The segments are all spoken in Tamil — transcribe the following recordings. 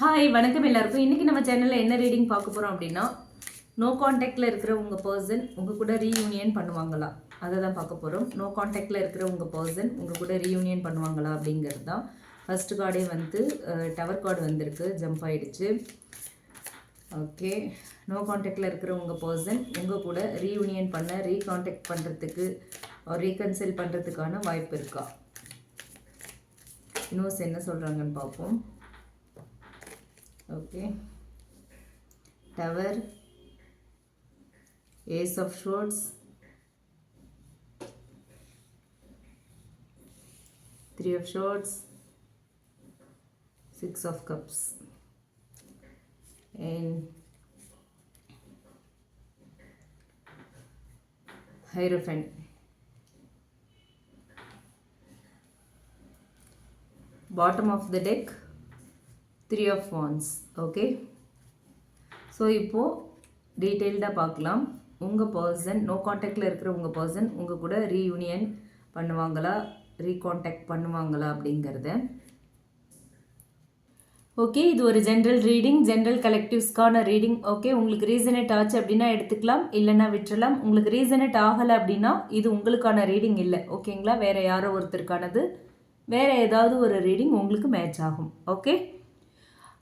ஹாய் வணக்கம் எல்லாருக்கும். இன்றைக்கி நம்ம சேனலில் என்ன ரீடிங் பார்க்க போகிறோம் அப்படின்னா நோ காண்டாக்டில் இருக்கிற உங்கள் பர்சன் உங்கள் கூட ரீயூனியன் பண்ணுவாங்களா? அதை தான் பார்க்க போகிறோம் நோ காண்டாக்டில் இருக்கிற உங்கள் பர்சன் உங்கள் கூட ரீயூனியன் பண்ணுவாங்களா அப்படிங்கிறது தான். ஃபஸ்ட்டு கார்டே வந்து டவர் கார்டு வந்திருக்கு. ஜம்ப் ஆகிடுச்சு ஓகே நோ காண்டாக்டில் இருக்கிற உங்கள் பர்சன் உங்கள் கூட ரீயூனியன் பண்ண ரீகாண்டாக்ட் பண்ணுறதுக்கு ரீகன்சில் பண்ணுறதுக்கான வாய்ப்பு இருக்கா? இன்னும் என்ன சொல்கிறாங்கன்னு பார்ப்போம். Okay. Tower. Ace of swords. Three of swords. Six of cups. And hierophant. Bottom of the deck three of wands okay so இப்போது டீட்டெயில்டாக பார்க்கலாம். உங்கள் பர்சன் நோ காண்டாக்டில் இருக்கிற உங்கள் பர்சன் உங்கள் கூட ரீயூனியன் பண்ணுவாங்களா? ரீகாண்டாக்ட் பண்ணுவாங்களா அப்படிங்கிறத. ஓகே இது ஒரு ஜென்ரல் ரீடிங் ஜென்ரல் கலெக்டிவ்ஸ்க்கான ரீடிங் ஓகே உங்களுக்கு ரீசனேட் ஆச்சு அப்படின்னா எடுத்துக்கலாம் இல்லைன்னா விட்டுறலாம். உங்களுக்கு ரீசனேட் ஆகலை அப்படின்னா இது உங்களுக்கான ரீடிங் இல்லை ஓகேங்களா வேறு யாரோ ஒருத்தருக்கானது வேறு ஏதாவது ஒரு ரீடிங் உங்களுக்கு மேட்ச் ஆகும் ஓகே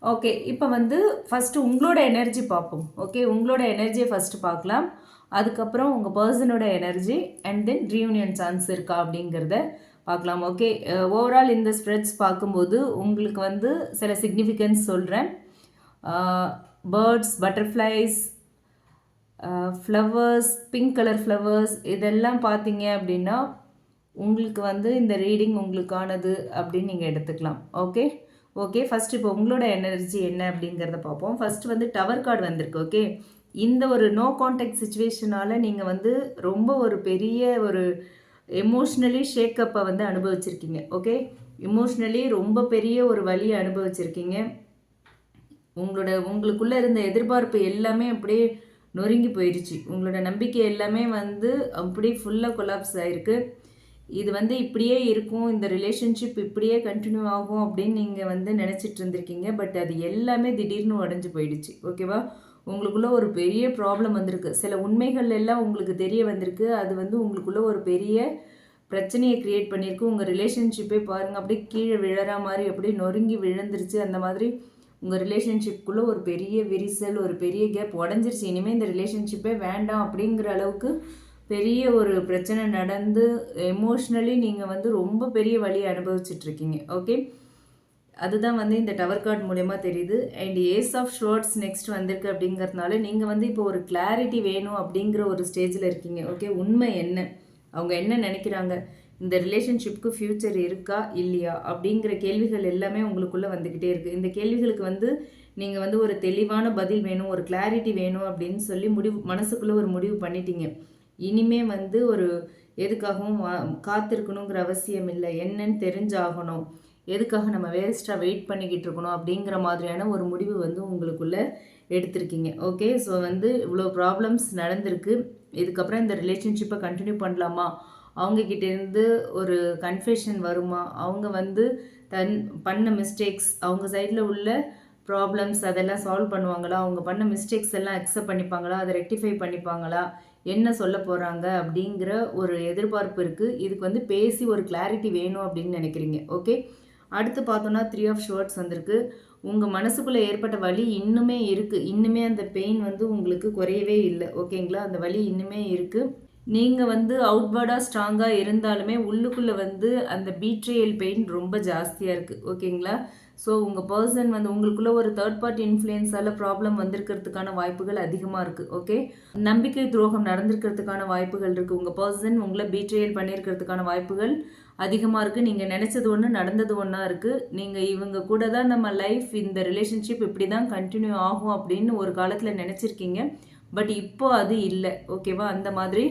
ஓகே இப்போ வந்து ஃபஸ்ட்டு உங்களோட எனர்ஜி பார்ப்போம். ஓகே உங்களோட எனர்ஜியை ஃபஸ்ட்டு பார்க்கலாம். அதுக்கப்புறம் உங்கள் பர்சனோட energy and then reunion chance இருக்கா அப்படிங்கிறத பார்க்கலாம். ஓகே ஓவரால் இந்த ஸ்ப்ரெட்ஸ் பார்க்கும்போது உங்களுக்கு வந்து சில சிக்னிஃபிகன்ஸ் சொல்கிறேன் birds butterflies flowers pink colour flowers இதெல்லாம் பார்த்தீங்க அப்படின்னா உங்களுக்கு வந்து இந்த ரீடிங் உங்களுக்கானது அப்படின்னு நீங்கள் எடுத்துக்கலாம். ஓகே ஓகே ஃபஸ்ட் இப்போ உங்களோட எனர்ஜி என்ன அப்படிங்கிறத பார்ப்போம். ஃபஸ்ட்டு வந்து டவர் கார்டு வந்திருக்கு ஓகே இந்த ஒரு நோ கான்டாக்ட் சுச்சுவேஷனால் நீங்கள் வந்து ரொம்ப ஒரு பெரிய ஒரு எமோஷ்னலி ஷேக்கப்பை வந்து அனுபவிச்சிருக்கீங்க ஓகே இமோஷ்னலி ரொம்ப பெரிய ஒரு வழியை அனுபவிச்சிருக்கீங்க. உங்களோட உங்களுக்குள்ளே இருந்த எதிர்பார்ப்பு எல்லாமே அப்படியே நொறுங்கி போயிடுச்சு உங்களோட நம்பிக்கை எல்லாமே வந்து அப்படியே ஃபுல்லாக கொலாப்ஸ் ஆகிருக்கு இது வந்து இப்படியே இருக்கும் இந்த ரிலேஷன்ஷிப் இப்படியே கண்டினியூ ஆகும் அப்படின்னு நீங்கள் வந்து நினச்சிட்டு இருந்திருக்கீங்க. பட் அது எல்லாமே திடீர்னு உடஞ்சி போயிடுச்சு. ஓகேவா உங்களுக்குள்ளே ஒரு பெரிய ப்ராப்ளம் வந்திருக்கு. சில உண்மைகள் எல்லாம் உங்களுக்கு தெரிய வந்திருக்கு. அது வந்து உங்களுக்குள்ளே ஒரு பெரிய பிரச்சனையை க்ரியேட் பண்ணியிருக்கு. உங்கள் ரிலேஷன்ஷிப்பே பாருங்கள் அப்படியே கீழே விழற மாதிரி அப்படியே நொறுங்கி விழுந்துருச்சு. அந்த மாதிரி உங்கள் ரிலேஷன்ஷிப்புக்குள்ளே ஒரு பெரிய விரிசல் ஒரு பெரிய கேப் உடஞ்சிருச்சு. இனிமேல் இந்த ரிலேஷன்ஷிப்பே வேண்டாம் அப்படிங்கிற அளவுக்கு பெரிய ஒரு பிரச்சனை நடந்து எமோஷ்னலி நீங்கள் வந்து ரொம்ப பெரிய வழியை அனுபவிச்சிட்ருக்கீங்க. ஓகே அதுதான் வந்து இந்த டவர் கார்டு மூலயமா தெரியுது. And ace of swords next வந்திருக்கு அப்படிங்கிறதுனால நீங்கள் வந்து இப்போ ஒரு கிளாரிட்டி வேணும் அப்படிங்கிற ஒரு ஸ்டேஜில் இருக்கீங்க. ஓகே உண்மை என்ன? அவங்க என்ன நினைக்கிறாங்க? இந்த ரிலேஷன்ஷிப்க்கு ஃப்யூச்சர் இருக்கா? இல்லையா? அப்படிங்கிற கேள்விகள் எல்லாமே உங்களுக்குள்ளே வந்துக்கிட்டே இருக்குது இந்த கேள்விகளுக்கு வந்து நீங்கள் வந்து ஒரு தெளிவான பதில் வேணும் ஒரு கிளாரிட்டி வேணும் அப்படின்னு சொல்லி முடிவு மனசுக்குள்ளே ஒரு முடிவு பண்ணிட்டீங்க. இனிமே வந்து ஒரு எதுக்காகவும் காத்திருக்கணுங்கிற அவசியம் இல்லை. என்னன்னு தெரிஞ்சாகணும். எதுக்காக நம்ம வேஸ்ட்டாக வெயிட் பண்ணிக்கிட்டு இருக்கணும் அப்படிங்கிற மாதிரியான ஒரு முடிவு வந்து உங்களுக்குள்ளே எடுத்திருக்கீங்க. ஓகே ஸோ வந்து இவ்வளோ ப்ராப்ளம்ஸ் நடந்திருக்கு. இதுக்கப்புறம் இந்த ரிலேஷன்ஷிப்பை கண்டினியூ பண்ணலாமா? அவங்கக்கிட்டேருந்து ஒரு கன்ஃபெஷன் வருமா? அவங்க வந்து தன் பண்ண மிஸ்டேக்ஸ் அவங்க சைடில் உள்ள ப்ராப்ளம்ஸ் அதெல்லாம் சால்வ் பண்ணுவாங்களா? அவங்க பண்ண மிஸ்டேக்ஸ் எல்லாம் அக்செப்ட் பண்ணிப்பாங்களா? அதை ரெக்டிஃபை பண்ணிப்பாங்களா? என்ன சொல்ல போகிறாங்க அப்படிங்கிற ஒரு எதிர்பார்ப்பு இருக்குது இதுக்கு வந்து பேசி ஒரு கிளாரிட்டி வேணும் அப்படின்னு நினைக்கிறீங்க. ஓகே அடுத்து பார்த்தோன்னா த்ரீ ஆஃப் ஷோர்ட்ஸ் வந்திருக்கு. உங்கள் மனசுக்குள்ளே ஏற்பட்ட வலி இன்னுமே இருக்குது இன்னுமே அந்த பெயின் வந்து உங்களுக்கு குறையவே இல்லை. ஓகேங்களா அந்த வலி இன்னுமே இருக்குது நீங்கள் வந்து அவுட்வேர்டாக ஸ்ட்ராங்காக இருந்தாலுமே உள்ளுக்குள்ளே வந்து அந்த பீட்ரியல் பெயின் ரொம்ப ஜாஸ்தியாக இருக்குது ஓகேங்களா? ஸோ உங்கள் பர்சன் வந்து உங்களுக்குள்ளே ஒரு தேர்ட் பார்ட்டி இன்ஃப்ளூயன்ஸால் ப்ராப்ளம் வந்திருக்கிறதுக்கான வாய்ப்புகள் அதிகமாக இருக்குது ஓகே நம்பிக்கை துரோகம் நடந்திருக்கிறதுக்கான வாய்ப்புகள் இருக்குது உங்கள் பர்சன் உங்களை பீட்ரியல் பண்ணியிருக்கிறதுக்கான வாய்ப்புகள் அதிகமாக இருக்குது நீங்கள் நினச்சது ஒன்று நடந்தது ஒன்றா இருக்குது நீங்கள் இவங்க கூட தான் நம்ம லைஃப் இந்த ரிலேஷன்ஷிப் இப்படி தான் கண்டினியூ ஆகும் அப்படின்னு ஒரு காலத்தில் நினச்சிருக்கீங்க. பட் இப்போ அது இல்லை. ஓகேவா அந்த மாதிரி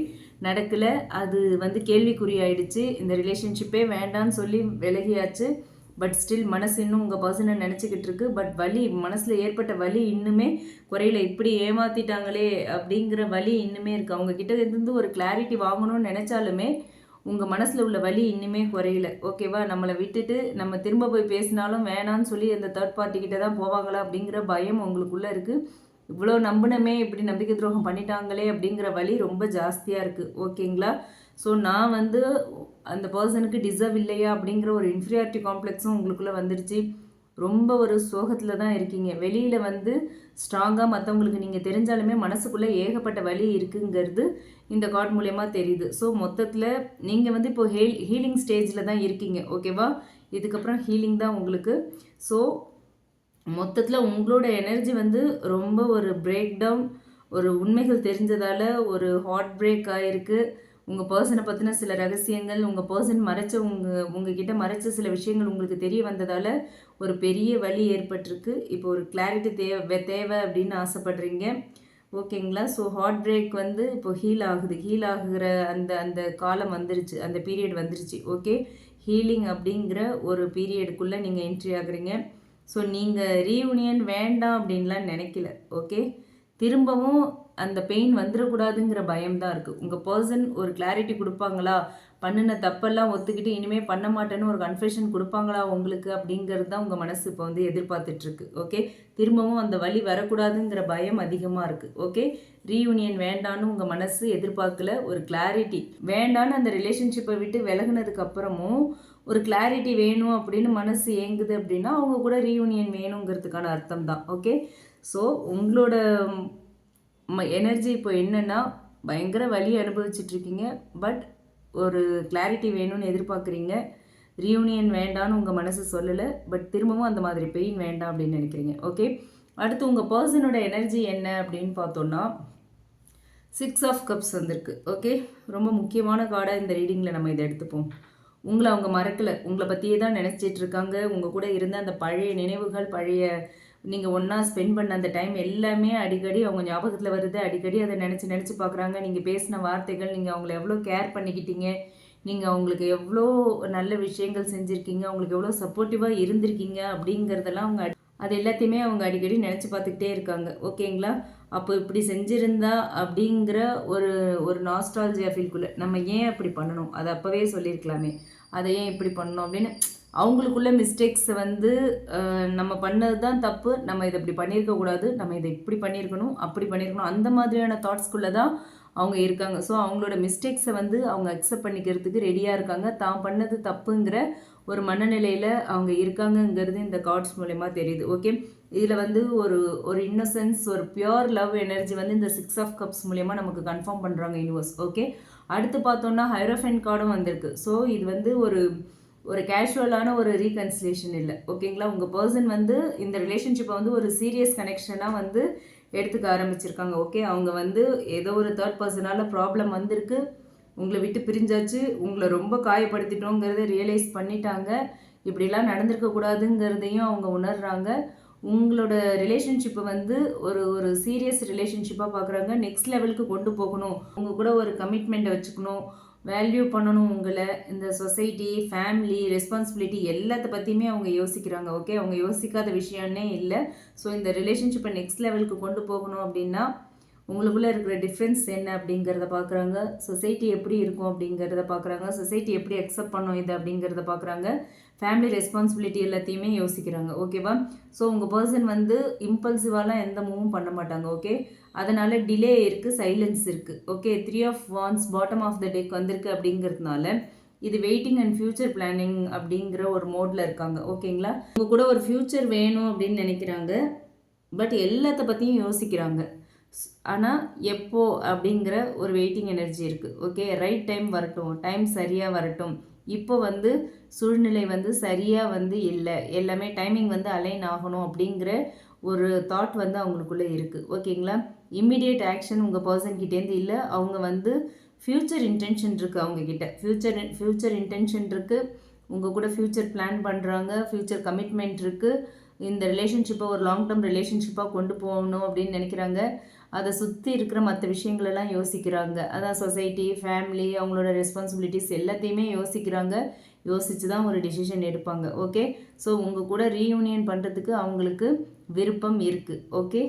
நடக்கலை. அது வந்து கேள்விக்குறி ஆயிடுச்சு இந்த ரிலேஷன்ஷிப்பே வேண்டான்னு சொல்லி விலகியாச்சு. பட் ஸ்டில் மனசு இன்னும் உங்கள் பர்சனை நினச்சிக்கிட்டு இருக்கு. பட் வலி மனசில் ஏற்பட்ட வலி இன்னுமே குறையில. இப்படி ஏமாற்றிட்டாங்களே அப்படிங்கிற வலி இன்னுமே இருக்குது அவங்கக்கிட்ட இருந்து ஒரு கிளாரிட்டி வாங்கணும்னு நினச்சாலுமே உங்கள் மனசில் உள்ள வலி இன்னுமே குறையல. ஓகேவா நம்மளை விட்டுட்டு நம்ம திரும்ப போய் பேசினாலும் வேணான்னு சொல்லி அந்த தேர்ட் பார்ட்டி கிட்ட தான் போவாங்களா அப்படிங்கிற பயம் உங்களுக்குள்ளே இருக்குது இவ்வளோ நம்பினமே இப்படி நம்பிக்கை துரோகம் பண்ணிட்டாங்களே அப்படிங்கிற வலி ரொம்ப ஜாஸ்தியாக இருக்குது ஓகேங்களா? ஸோ நான் வந்து அந்த பர்சனுக்கு டிசர்வ் இல்லையா அப்படிங்கிற ஒரு இன்ஃபீரியாரிட்டி காம்ப்ளெக்ஸும் உங்களுக்குள்ளே வந்துடுச்சு ரொம்ப ஒரு சோகத்தில் தான் இருக்கீங்க. வெளியில் வந்து ஸ்ட்ராங்காக மற்றவங்களுக்கு நீங்கள் தெரிஞ்சாலுமே மனசுக்குள்ளே ஏகப்பட்ட வலி இருக்குங்கிறது இந்த கார்ட் மூலயமா தெரியுது. ஸோ மொத்தத்தில் நீங்கள் வந்து இப்போ ஹீல் ஹீலிங் ஸ்டேஜில் தான் இருக்கீங்க. ஓகேவா இதுக்கப்புறம் ஹீலிங் தான் உங்களுக்கு. ஸோ மொத்தத்தில் உங்களோட எனர்ஜி வந்து ரொம்ப ஒரு பிரேக் டவுன் ஒரு உண்மைகள் தெரிஞ்சதால் ஒரு ஹார்ட் பிரேக் ஆகிருக்கு உங்கள் பர்சனை பற்றின சில ரகசியங்கள் உங்கள் பர்சன் மறைச்ச உங்கள் உங்ககிட்ட மறைச்ச சில விஷயங்கள் உங்களுக்கு தெரிய வந்ததால் ஒரு பெரிய வழி ஏற்பட்டிருக்கு. இப்போ ஒரு கிளாரிட்டி தேவை தேவை அப்படின்னு ஆசைப்படுறீங்க. ஓகேங்களா? ஸோ ஹார்ட் பிரேக் வந்து இப்போ ஹீல் ஆகுது. ஹீல் ஆகுகிற அந்த அந்த காலம் வந்துருச்சு. அந்த பீரியட் வந்துருச்சு. ஓகே ஹீலிங் அப்படிங்கிற ஒரு பீரியடுக்குள்ளே நீங்கள் என்ட்ரி ஆகுறீங்க. ஸோ நீங்கள் ரீயூனியன் வேண்டாம் அப்படின்லாம் நினைக்கல ஓகே திரும்பவும் அந்த பெயின் வந்துடக்கூடாதுங்கிற பயம் தான் இருக்குது உங்கள் பர்சன் ஒரு கிளாரிட்டி கொடுப்பாங்களா? பண்ணின தப்பெல்லாம் ஒத்துக்கிட்டு இனிமேல் பண்ண மாட்டேன்னு ஒரு கன்ஃபெஷன் கொடுப்பாங்களா உங்களுக்கு? அப்படிங்கிறது தான் உங்கள் மனசு இப்போ வந்து எதிர்பார்த்துட்ருக்கு ஓகே திரும்பவும் அந்த வழி வரக்கூடாதுங்கிற பயம் அதிகமாக இருக்குது ஓகே ரீயூனியன் வேண்டான்னு உங்கள் மனசு எதிர்பார்க்கல ஒரு கிளாரிட்டி வேண்டான்னு அந்த ரிலேஷன்ஷிப்பை விட்டு விலகுனதுக்கப்புறமும் ஒரு கிளாரிட்டி வேணும் அப்படின்னு மனசு ஏங்குது அப்படின்னா அவங்க கூட ரீயூனியன் வேணுங்கிறதுக்கான அர்த்தம் தான் ஓகே ஸோ உங்களோட எனர்ஜி இப்போ என்னென்னா பயங்கர வலி அனுபவிச்சிட்ருக்கீங்க பட் ஒரு கிளாரிட்டி வேணும்னு எதிர்பார்க்குறீங்க. ரியூனியன் வேண்டான்னு உங்கள் மனசு சொல்லலை பட் திரும்பவும் அந்த மாதிரி பெயின் வேண்டாம் அப்படின்னு நினைக்கிறீங்க ஓகே அடுத்து உங்கள் பர்சனோட எனர்ஜி என்ன அப்படின்னு பார்த்தோன்னா சிக்ஸ் ஆஃப் கப்ஸ் வந்திருக்கு ஓகே ரொம்ப முக்கியமான கார்டாக இந்த ரீடிங்கில் நம்ம இதை எடுத்துப்போம். உங்களை அவங்க மறக்கலை. உங்களை பற்றியே தான் நினச்சிட்டு இருக்காங்க. உங்கள் கூட இருந்த அந்த பழைய நினைவுகள் பழைய நீங்கள் ஒன்றா ஸ்பெண்ட் பண்ண அந்த டைம் எல்லாமே அடிக்கடி அவங்க ஞாபகத்தில் வருது. அடிக்கடி அதை நினச்சி நினச்சி பார்க்குறாங்க நீங்கள் பேசின வார்த்தைகள் நீங்கள் அவங்கள எவ்வளோ கேர் பண்ணிக்கிட்டீங்க. நீங்கள் அவங்களுக்கு எவ்வளோ நல்ல விஷயங்கள் செஞ்சுருக்கீங்க. அவங்களுக்கு எவ்வளோ சப்போர்ட்டிவாக இருந்திருக்கீங்க அப்படிங்கிறதெல்லாம் அவங்க அது எல்லாத்தையுமே அவங்க அடிக்கடி நினச்சி பார்த்துக்கிட்டே இருக்காங்க. ஓகேங்களா? அப்போ இப்படி செஞ்சுருந்தா அப்படிங்கிற ஒரு ஒரு நாஸ்டாலஜியா ஃபீல்குள்ளே நம்ம ஏன் அப்படி பண்ணணும்? அதை அப்போவே சொல்லியிருக்கலாமே. அதை ஏன் இப்படி பண்ணணும் அப்படின்னு அவங்களுக்குள்ள மிஸ்டேக்ஸை வந்து நம்ம பண்ணது தான் தப்பு. நம்ம இதை இப்படி பண்ணியிருக்கக்கூடாது. நம்ம இதை இப்படி பண்ணியிருக்கணும் அப்படி பண்ணியிருக்கணும். அந்த மாதிரியான தாட்ஸ்குள்ளே தான் அவங்க இருக்காங்க. ஸோ அவங்களோட மிஸ்டேக்ஸை வந்து அவங்க அக்செப்ட் பண்ணிக்கிறதுக்கு ரெடியாக இருக்காங்க. தான் பண்ணது தப்புங்கிற ஒரு மனநிலையில் அவங்க இருக்காங்கங்கிறது இந்த கார்ட்ஸ் மூலயமா தெரியுது. ஓகே இதில் வந்து ஒரு ஒரு இன்னசென்ஸ் ஒரு பியோர் லவ் எனர்ஜி வந்து இந்த சிக்ஸ் ஆஃப் கப்ஸ் மூலயமா நமக்கு கன்ஃபார்ம் பண்ணுறாங்க யூனிவர்ஸ் ஓகே அடுத்து பார்த்தோன்னா ஹைரோஃபென் கார்டும் வந்திருக்கு. ஸோ இது வந்து ஒரு ஒரு கேஷுவலான ஒரு ரீகன்சிலேஷன் இல்லை. ஓகேங்களா உங்கள் பர்சன் வந்து இந்த ரிலேஷன்ஷிப்பை வந்து ஒரு சீரியஸ் கனெக்ஷனாக வந்து எடுத்துக்க ஆரம்பிச்சிருக்காங்க. ஓகே அவங்க வந்து ஏதோ ஒரு தேர்ட் பர்சனால் ப்ராப்ளம் வந்திருக்கு. உங்களை விட்டு பிரிஞ்சாச்சு. உங்களை ரொம்ப காயப்படுத்திட்டோங்கிறத ரியலைஸ் பண்ணிட்டாங்க. இப்படிலாம் நடந்திருக்கக்கூடாதுங்கிறதையும் அவங்க உணர்றாங்க. உங்களோட ரிலேஷன்ஷிப்பை வந்து ஒரு ஒரு சீரியஸ் ரிலேஷன்ஷிப்பாக பார்க்குறாங்க நெக்ஸ்ட் லெவலுக்கு கொண்டு போகணும். உங்கள் கூட ஒரு கமிட்மெண்ட்டை வச்சுக்கணும். வேல்யூ பண்ணணும் உங்களை இந்த சொசைட்டி ஃபேமிலி ரெஸ்பான்சிபிலிட்டி எல்லாத்த பற்றியுமே அவங்க யோசிக்கிறாங்க ஓகே? அவங்க யோசிக்காத விஷயம்னே இல்லை. ஸோ இந்த ரிலேஷன்ஷிப்பை நெக்ஸ்ட் லெவலுக்கு கொண்டு போகணும் அப்படின்னா உங்களுக்குள்ளே இருக்கிற டிஃப்ரென்ஸ் என்ன அப்படிங்கிறத பார்க்குறாங்க சொசைட்டி எப்படி இருக்கும் அப்படிங்கிறத பார்க்குறாங்க சொசைட்டி எப்படி அக்செப்ட் பண்ணும் இது அப்படிங்கிறத பார்க்குறாங்க ஃபேமிலி ரெஸ்பான்சிபிலிட்டி எல்லாத்தையுமே யோசிக்கிறாங்க ஓகேவா? ஸோ உங்கள் பர்சன் வந்து இம்பல்சிவாலாம் எந்த மூவும் பண்ண மாட்டாங்க ஓகே? அதனால் டிலே இருக்குது சைலன்ஸ் இருக்குது okay three of wands bottom of the deck வந்திருக்கு அப்படிங்கிறதுனால இது வெயிட்டிங் அண்ட் ஃப்யூச்சர் பிளானிங் அப்படிங்கிற ஒரு மோடில் இருக்காங்க. ஓகேங்களா உங்கள் கூட ஒரு ஃப்யூச்சர் வேணும் அப்படின்னு நினைக்கிறாங்க. பட் எல்லாத்த பற்றியும் யோசிக்கிறாங்க. ஆனால் எப்போ அப்படிங்கிற ஒரு வெயிட்டிங் எனர்ஜி இருக்குது ஓகே ரைட் டைம் வரட்டும். டைம் சரியாக வரட்டும். இப்போ வந்து சூழ்நிலை வந்து சரியாக வந்து இல்லை. எல்லாமே டைமிங் வந்து அலைன் ஆகணும் அப்படிங்கிற ஒரு தாட் வந்து அவங்களுக்குள்ளே இருக்குது ஓகேங்களா இம்மிடியேட் ஆக்ஷன் உங்கள் பர்சன் கிட்டேருந்து இல்லை அவங்க வந்து ஃப்யூச்சர் இன்டென்ஷன் இருக்குது அவங்கக்கிட்ட ஃப்யூச்சர் ஃப்யூச்சர் இன்டென்ஷன் இருக்குது உங்கள் கூட ஃப்யூச்சர் பிளான் பண்ணுறாங்க ஃப்யூச்சர் கமிட்மெண்ட் இருக்குது இந்த ரிலேஷன்ஷிப்பை ஒரு லாங் டேர்ம் ரிலேஷன்ஷிப்பாக கொண்டு போகணும் அப்படின்னு நினைக்கிறாங்க. அதை சுற்றி இருக்கிற மற்ற விஷயங்களெல்லாம் யோசிக்கிறாங்க. அதான் சொசைட்டி ஃபேமிலி அவங்களோட ரெஸ்பான்சிபிலிட்டிஸ் எல்லாத்தையுமே யோசிக்கிறாங்க. யோசித்து தான் ஒரு டிசிஷன் எடுப்பாங்க ஓகே ஸோ உங்கள் கூட ரீயூனியன் பண்ணுறதுக்கு அவங்களுக்கு விருப்பம் இருக்குது ஓகே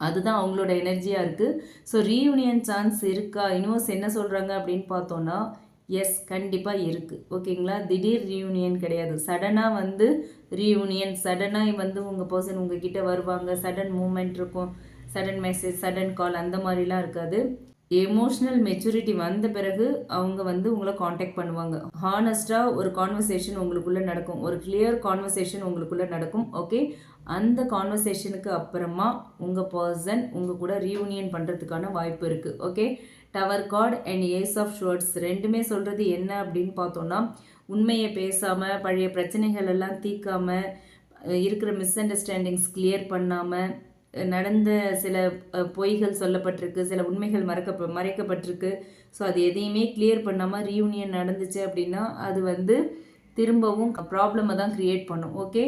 அதுதான் அவங்களோட எனர்ஜியாக இருக்குது ஸோ ரீயூனியன் சான்ஸ் இருக்கா? யூனிவர்ஸ் என்ன சொல்கிறாங்க அப்படின்னு பார்த்தோன்னா எஸ் கண்டிப்பாக இருக்குது ஓகேங்களா திடீர் ரீயூனியன் கிடையாது. சடனாக வந்து ரீயூனியன் சடனாக வந்து உங்கள் பர்சன் உங்ககிட்ட வருவாங்க. சடன் மூமெண்ட் இருக்கும் சடன் மெசேஜ் சடன் கால் அந்த மாதிரிலாம் இருக்காது. எமோஷ்னல் மெச்சூரிட்டி வந்த பிறகு அவங்க வந்து உங்களை காண்டாக்ட் பண்ணுவாங்க. ஹானஸ்டாக ஒரு கான்வர்சேஷன் உங்களுக்குள்ளே நடக்கும். ஒரு கிளியர் கான்வர்சேஷன் உங்களுக்குள்ளே நடக்கும் ஓகே அந்த கான்வர்சேஷனுக்கு அப்புறமா உங்கள் பர்சன் உங்கள் கூட ரீயூனியன் பண்ணுறதுக்கான வாய்ப்பு இருக்குது okay tower card and ace of swords ரெண்டுமே சொல்கிறது என்ன அப்படின்னு பார்த்தோன்னா உண்மையை பேசாமல் பழைய பிரச்சனைகள் எல்லாம் தீர்க்காமல் இருக்கிற மிஸ் அண்டர்ஸ்டாண்டிங்ஸ் கிளியர் பண்ணாமல் நடந்த சில பொய்கள் சொல்லப்பட்டிருக்கு சில உண்மைகள் மறக்க மறைக்கப்பட்டிருக்கு. ஸோ அது எதையுமே கிளியர் பண்ணாமல் ரீயூனியன் நடந்துச்சு அப்படின்னா அது வந்து திரும்பவும் ப்ராப்ளமை தான் க்ரியேட் பண்ணும். ஓகே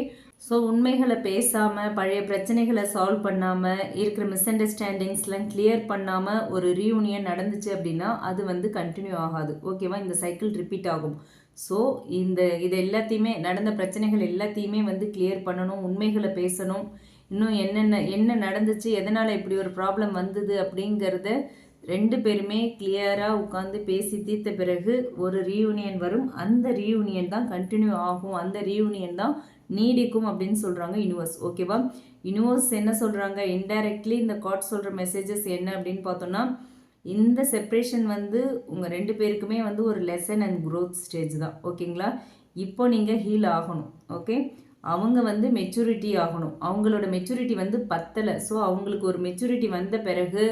ஸோ உண்மைகளை பேசாமல் பழைய பிரச்சனைகளை சால்வ் பண்ணாமல் இருக்கிற மிஸ் அண்டர்ஸ்டாண்டிங்ஸ்லாம் கிளியர் பண்ணாமல் ஒரு ரீயூனியன் நடந்துச்சு அப்படின்னா அது வந்து கண்டினியூ ஆகாது. ஓகேவா இந்த சைக்கிள் ரிப்பீட் ஆகும். ஸோ இந்த இது எல்லாத்தையுமே நடந்த பிரச்சனைகள் எல்லாத்தையுமே வந்து கிளியர் பண்ணணும் உண்மைகளை பேசணும். இன்னும் என்னென்ன என்ன நடந்துச்சு எதனால் இப்படி ஒரு ப்ராப்ளம் வந்தது அப்படிங்கிறத ரெண்டு பேருமே கிளியராக உட்காந்து பேசி தீர்த்த பிறகு ஒரு ரீயூனியன் வரும். அந்த ரீயூனியன் தான் கண்டினியூ ஆகும். அந்த ரீயூனியன் தான் நீடிக்கும் அப்படின்னு சொல்கிறாங்க யூனிவர்ஸ் ஓகேவா யூனிவர்ஸ் என்ன சொல்கிறாங்க இன்டைரக்ட்லி இந்த காட் சொல்கிற மெசேஜஸ் என்ன அப்படின்னு பார்த்தோன்னா இந்த செப்ரேஷன் வந்து உங்கள் ரெண்டு பேருக்குமே வந்து ஒரு லெசன் அண்ட் க்ரோத் ஸ்டேஜ் தான். ஓகேங்களா இப்போ நீங்கள் ஹீல் ஆகணும். ஓகே அவங்க வந்து மெச்சூரிட்டி ஆகணும். அவங்களோட மெச்சூரிட்டி வந்து பத்தலை. ஸோ அவங்களுக்கு ஒரு மெச்சூரிட்டி வந்த பிறகு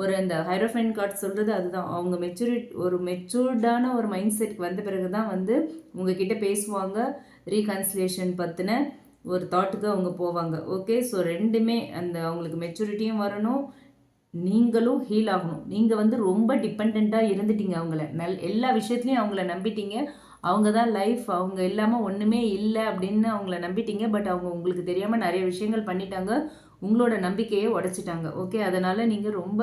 ஒரு அந்த ஹைரோஃபைன் கார்ட் சொல்கிறது அதுதான். அவங்க மெச்சூரிட் ஒரு மெச்சூர்டான ஒரு மைண்ட் செட்க்கு வந்த பிறகு தான் வந்து உங்ககிட்ட பேசுவாங்க. ரீகன்சிலேஷன் பற்றின ஒரு தாட்டுக்கு அவங்க போவாங்க. ஓகே ஸோ ரெண்டுமே அந்த அவங்களுக்கு மெச்சூரிட்டியும் வரணும். நீங்களும் ஹீல் ஆகணும். நீங்கள் வந்து ரொம்ப டிபெண்ட்டாக இருந்துட்டீங்க அவங்கள. நல் எல்லா விஷயத்துலையும் அவங்கள நம்பிட்டீங்க. அவங்க தான் லைஃப் அவங்க இல்லாமல் ஒன்றுமே இல்லை அப்படின்னு அவங்கள நம்பிட்டீங்க பட் அவங்க உங்களுக்கு தெரியாமல் நிறைய விஷயங்கள் பண்ணிட்டாங்க உங்களோட நம்பிக்கையை உடச்சிட்டாங்க. ஓகே அதனால் நீங்கள் ரொம்ப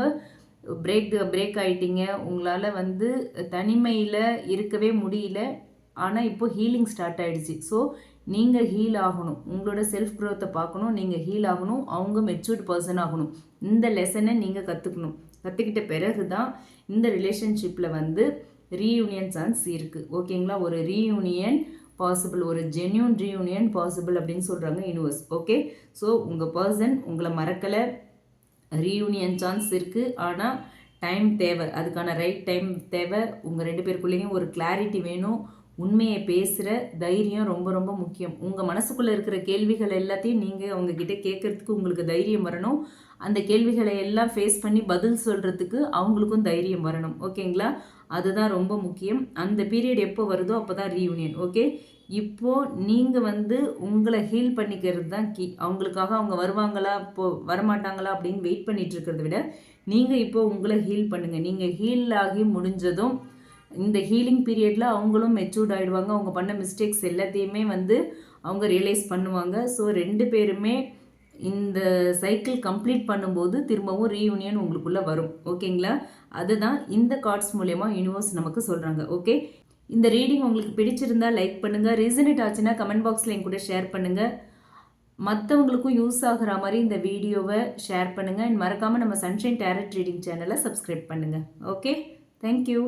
பிரேக் பிரேக் ஆகிட்டீங்க உங்களால் வந்து தனிமையில் இருக்கவே முடியல. ஆனால் இப்போது ஹீலிங் ஸ்டார்ட் ஆகிடுச்சு ஸோ நீங்கள் ஹீல் ஆகணும். உங்களோட செல்ஃப் க்ரோத்தை பார்க்கணும். நீங்கள் ஹீல் ஆகணும். அவங்க மெச்சூர்ட் பர்சன் ஆகணும். இந்த லெசனை நீங்கள் கற்றுக்கணும் கற்றுக்கிட்ட பிறகு தான் இந்த ரிலேஷன்ஷிப்பில் வந்து ரீயூனியன் சான்ஸ் இருக்குது ஓகேங்களா ஒரு ரீயூனியன் பாசிபிள் ஒரு ஜென்யூன் ரீயூனியன் பாசிபிள் அப்படின்னு சொல்கிறாங்க யூனிவர்ஸ் ஓகே ஸோ உங்கள் பர்சன் உங்களை மறக்கலை. ரீயூனியன் சான்ஸ் இருக்குது ஆனால் டைம் தேவை. அதுக்கான ரைட் டைம் தேவை. உங்கள் ரெண்டு பேருக்குள்ளேயும் ஒரு கிளாரிட்டி வேணும். உண்மையை பேசுகிற தைரியம் ரொம்ப ரொம்ப முக்கியம். உங்கள் மனசுக்குள்ளே இருக்கிற கேள்விகள் எல்லாத்தையும் நீங்கள் அவங்கக்கிட்ட கேட்குறதுக்கு உங்களுக்கு தைரியம் வரணும். அந்த கேள்விகளை எல்லாம் ஃபேஸ் பண்ணி பதில் சொல்கிறதுக்கு அவங்களுக்கும் தைரியம் வரணும். ஓகேங்களா? அதுதான் ரொம்ப முக்கியம். அந்த பீரியட் எப்போ வருதோ அப்போ தான் ரீயூனியன் ஓகே இப்போது நீங்கள் வந்து உங்களை ஹீல் பண்ணிக்கிறது தான் கீ அவங்களுக்காக அவங்க வருவாங்களா இப்போ வரமாட்டாங்களா அப்படின்னு வெயிட் பண்ணிகிட்டு இருக்கிறத விட நீங்கள் இப்போ உங்களை ஹீல் பண்ணுங்கள் நீங்கள் ஹீல் ஆகி முடிஞ்சதும் இந்த ஹீலிங் பீரியடில் அவங்களும் மெச்சூர்ட் ஆகிடுவாங்க அவங்க பண்ண மிஸ்டேக்ஸ் எல்லாத்தையுமே வந்து அவங்க ரியலைஸ் பண்ணுவாங்க. ஸோ ரெண்டு பேருமே இந்த சைக்கிள் கம்ப்ளீட் பண்ணும்போது திரும்பவும் ரீயூனியன் உங்களுக்குள்ளே வரும். ஓகேங்களா அதுதான் இந்த கார்ட்ஸ் மூலயமா யூனிவர்ஸ் நமக்கு சொல்கிறாங்க ஓகே இந்த ரீடிங் உங்களுக்கு பிடிச்சிருந்தா லைக் பண்ணுங்கள் ரீசனேட் ஆச்சுன்னா கமெண்ட் பாக்ஸில் என் கூட ஷேர் பண்ணுங்கள் மற்றவங்களுக்கும் யூஸ் ஆகிற மாதிரி இந்த வீடியோவை ஷேர் பண்ணுங்கள் அண்ட் மறக்காமல் நம்ம சன்ஷைன் டேரட் ரீடிங் சேனலை சப்ஸ்கிரைப் பண்ணுங்கள் ஓகே தேங்க்யூ